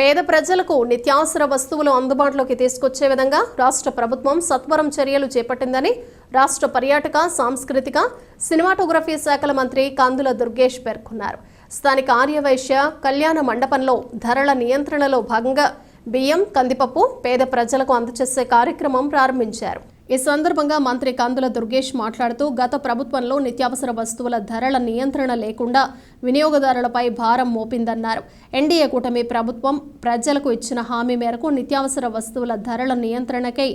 పేద ప్రజలకు నిత్యావసర వస్తువులు అందుబాటులోకి తీసుకొచ్చే విధంగా రాష్ట్ర ప్రభుత్వం సత్వరం చర్యలు చేపట్టిందని రాష్ట్ర పర్యాటక సాంస్కృతిక సినిమాటోగ్రఫీ శాఖల మంత్రి కందుల దుర్గేష్ పేర్కొన్నారు. స్థానిక ఆర్యవైశ్య కళ్యాణ మండపంలో ధరల నియంత్రణలో భాగంగా బియ్యం కందిపప్పు పేద ప్రజలకు అందజేసే కార్యక్రమం ప్రారంభించారు. ఈ సందర్భంగా మంత్రి కందుల దుర్గేష్ మాట్లాడుతూ గత ప్రభుత్వంలో నిత్యావసర వస్తువుల ధరల నియంత్రణ లేకుండా వినియోగదారులపై భారం మోపిందన్నారు. ఎన్డీఏ కూటమి ప్రభుత్వం ప్రజలకు ఇచ్చిన హామీ మేరకు నిత్యావసర వస్తువుల ధరల నియంత్రణకై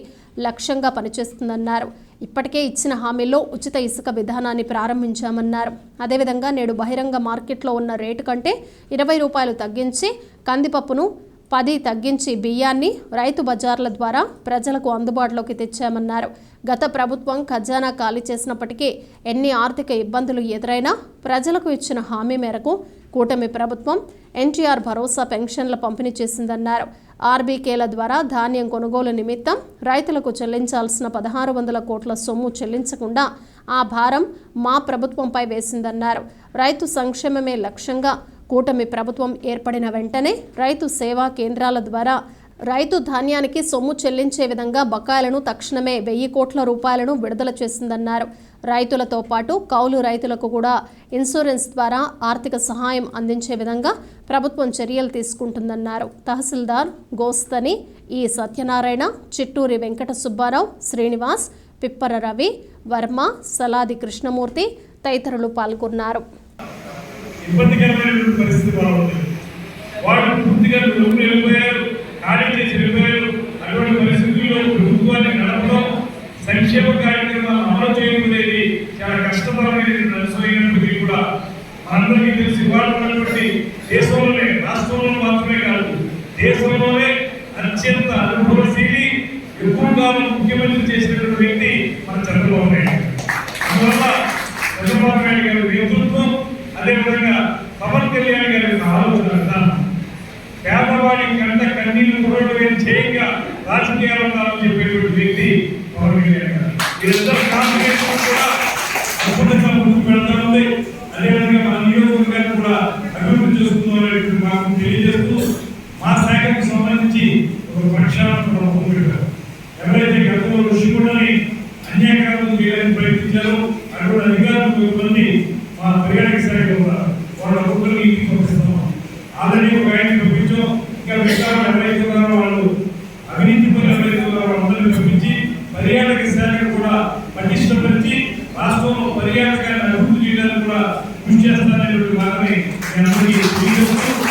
లక్ష్యంగా పనిచేస్తుందన్నారు. ఇప్పటికే ఇచ్చిన హామీలో ఉచిత ఇసుక విధానాన్ని ప్రారంభించామన్నారు. అదేవిధంగా నేడు బహిరంగ మార్కెట్లో ఉన్న రేటు కంటే ఇరవై రూపాయలు తగ్గించి కందిపప్పును పది తగ్గించి బియ్యాన్ని రైతు బజార్ల ద్వారా ప్రజలకు అందుబాటులోకి తెచ్చామన్నారు. గత ప్రభుత్వం ఖజానా ఖాళీ చేసినప్పటికీ ఎన్ని ఆర్థిక ఇబ్బందులు ఎదురైనా ప్రజలకు ఇచ్చిన హామీ మేరకు కూటమి ప్రభుత్వం ఎన్టీఆర్ భరోసా పెన్షన్ల పంపిణీ చేసిందన్నారు. ఆర్బీకేల ద్వారా ధాన్యం కొనుగోలు నిమిత్తం రైతులకు చెల్లించాల్సిన పదహారు వందల కోట్ల సొమ్ము చెల్లించకుండా ఆ భారం మా ప్రభుత్వంపై వేసిందన్నారు. రైతు సంక్షేమమే లక్ష్యంగా కూటమి ప్రభుత్వం ఏర్పడిన వెంటనే రైతు సేవా కేంద్రాల ద్వారా రైతు ధాన్యానికి సొమ్ము చెల్లించే విధంగా బకాయిలను తక్షణమే వెయ్యి కోట్ల రూపాయలను విడుదల చేసిందన్నారు. రైతులతో పాటు కౌలు రైతులకు కూడా ఇన్సూరెన్స్ ద్వారా ఆర్థిక సహాయం అందించే విధంగా ప్రభుత్వం చర్యలు తీసుకుంటుందన్నారు. తహసీల్దార్ గోస్తని ఈ సత్యనారాయణ చిట్టూరి వెంకట సుబ్బారావు శ్రీనివాస్ పిప్పర రవి వర్మ సలాది కృష్ణమూర్తి తదితరులు పాల్గొన్నారు. ఇబ్బందికరమైనటువంటి పరిస్థితి బాగుంది వాళ్ళు పూర్తిగా లోపల వెళ్ళిపోయారు ఖాళీ చేసి వెళ్ళిపోయారు. అటువంటి పరిస్థితుల్లో ప్రభుత్వాన్ని నడపడం సంక్షేమ కార్యక్రమాలు అమలు చేయడం అనేది చాలా కష్టతరమైనటువంటి అంశమైనప్పటికీ కూడా. మనందరికీ తెలిసి ఇవాళ దేశంలోనే రాష్ట్రంలో మాత్రమే కాదు దేశంలోనే అత్యంత అనుభవశీలి ఎక్కువ కాలం ముఖ్యమంత్రి చేసినటువంటి వ్యక్తి మన చంద్రబాబు నాయుడు. అందువల్ల చంద్రబాబు నాయుడు గారు విధంగా పవన్ కళ్యాణ్ గారి ఆలోచన విధానం పేదవాడి కంట కన్నీళ్ళు కూడా చేయంగా రాజకీయాలు ఉండాలని చెప్పేటువంటి వ్యక్తి పవన్ కళ్యాణ్ గారు. వీరిద్దరు కాంబినేషన్ కూడా అద్భుతంగా ముందుకు వెళ్తా ఉంది. అదేవిధంగా మా నియోజకవర్గాన్ని కూడా అభివృద్ధి చేస్తుందనేటువంటి మాకు తెలియజేస్తూ మా శాఖకు సంబంధించి ఒక పక్షాలను ప్రభుత్వం ఎవరైతే గతంలో ఋషి కూడా అన్యాయకారం చేయాలని ప్రయత్నించారో అటువంటి అధికారులకు ఇబ్బంది మా పర్యాటక శాఖ ఉన్నారు ఇంటికి పంపిస్తున్నాం ఆల్రెడీ ఒక పంపించాం ఇంకా వాళ్ళు వాళ్ళు అవినీతి పనులు పంపించి పర్యాటక శాఖను కూడా పటిష్టపరిచి రాష్ట్రంలో పర్యాటకాన్ని అభివృద్ధి చేయడానికి కూడా కృషి చేస్తాననేటువంటి మాటని నేను అందరికీ